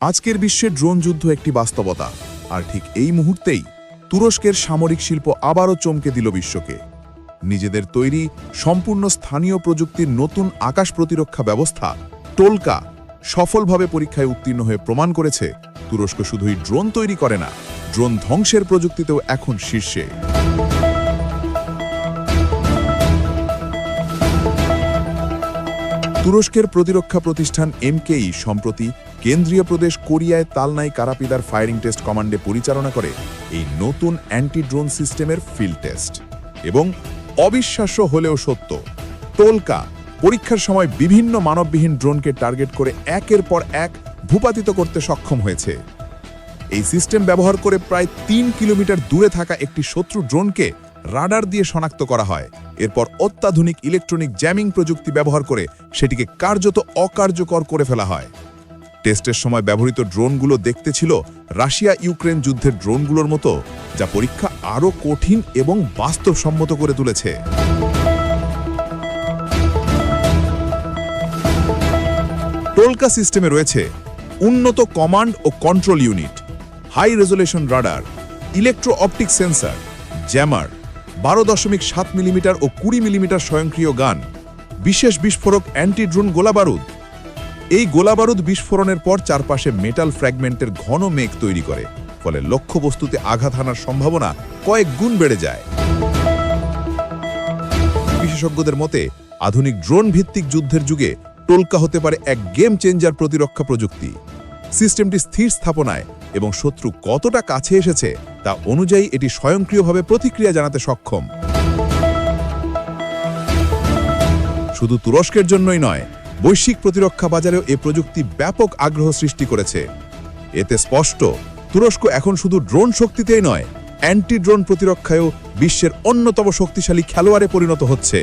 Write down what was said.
আজকের বিশ্বে ড্রোন যুদ্ধ একটি বাস্তবতা, আর ঠিক এই মুহূর্তেই তুরস্কের সামরিক শিল্প আবারও চমকে দিল বিশ্বকে। নিজেদের তৈরি, সম্পূর্ণ স্থানীয় প্রযুক্তির নতুন আকাশ প্রতিরক্ষা ব্যবস্থা টোলকা সফলভাবে পরীক্ষায় উত্তীর্ণ হয়ে প্রমাণ করেছে, তুরস্ক শুধুই ড্রোন তৈরি করে না, ড্রোন ধ্বংসের প্রযুক্তিতেও এখন শীর্ষে। তুরস্কের প্রতিরক্ষা প্রতিষ্ঠান এমকেই সম্প্রতি কেন্দ্রীয় প্রদেশ কোরিয়ায় তালনাই কারাপিদার ফায়ারিং টেস্ট কমান্ডে পরিচালনা করে এই নতুন অ্যান্টি ড্রোন সিস্টেমের ফিল্ড টেস্ট। এবং অবিশ্বাস্য হলেও সত্য টোলকা পরীক্ষার সময় বিভিন্ন মানববিহীন ড্রোনকে টার্গেট করে একের পর এক ভূপাতিত করতে সক্ষম হয়েছে। এই সিস্টেম ব্যবহার করে প্রায় তিন কিলোমিটার দূরে থাকা একটি শত্রু ড্রোনকে রাডার দিয়ে শনাক্ত করা হয়। এরপর অত্যাধুনিক ইলেকট্রনিক জ্যামিং প্রযুক্তি ব্যবহার করে সেটিকে কার্যত অকার্যকর করে ফেলা হয়। টেস্টের সময় ব্যবহৃত ড্রোনগুলো দেখতে ছিল রাশিয়া ইউক্রেন যুদ্ধের ড্রোনগুলোর মতো, যা পরীক্ষা আরও কঠিন এবং বাস্তবসম্মত করে তুলেছে। টোলকা সিস্টেমে রয়েছে উন্নত কমান্ড ও control unit, high resolution radar, electro optic sensor, jammer বারো দশমিক সাত মিলিমিটার ও কুড়ি মিলিমিটার স্বয়ংক্রিয় গান। বিশেষ বিস্ফোরক অ্যান্টি ড্রোন গোলাবারুদ। এই গোলাবারুদ বিস্ফোরণের পর চারপাশে মেটাল ফ্র্যাগমেন্টের ঘন মেঘ তৈরি করে, ফলে লক্ষ্যবস্তুতে আঘাত হানার সম্ভাবনা কয়েক গুণ বেড়ে যায়। বিশেষজ্ঞদের মতে, আধুনিক ড্রোন ভিত্তিক যুদ্ধের যুগে টোলকা হতে পারে এক গেম চেঞ্জার প্রতিরক্ষা প্রযুক্তি। সিস্টেমটি স্থির স্থাপনায় এবং শত্রু কতটা কাছে এসেছে তা অনুযায়ী এটি স্বয়ংক্রিয়ভাবে প্রতিক্রিয়া জানাতে সক্ষম। শুধু তুরস্কের জন্যই নয়, বৈশ্বিক প্রতিরক্ষা বাজারেও এ প্রযুক্তি ব্যাপক আগ্রহ সৃষ্টি করেছে। এতে স্পষ্ট, তুরস্ক এখন শুধু ড্রোন শক্তিতেই নয় অ্যান্টি ড্রোন প্রতিরক্ষায়ও বিশ্বের অন্যতম শক্তিশালী খেলোয়াড়ে পরিণত হচ্ছে।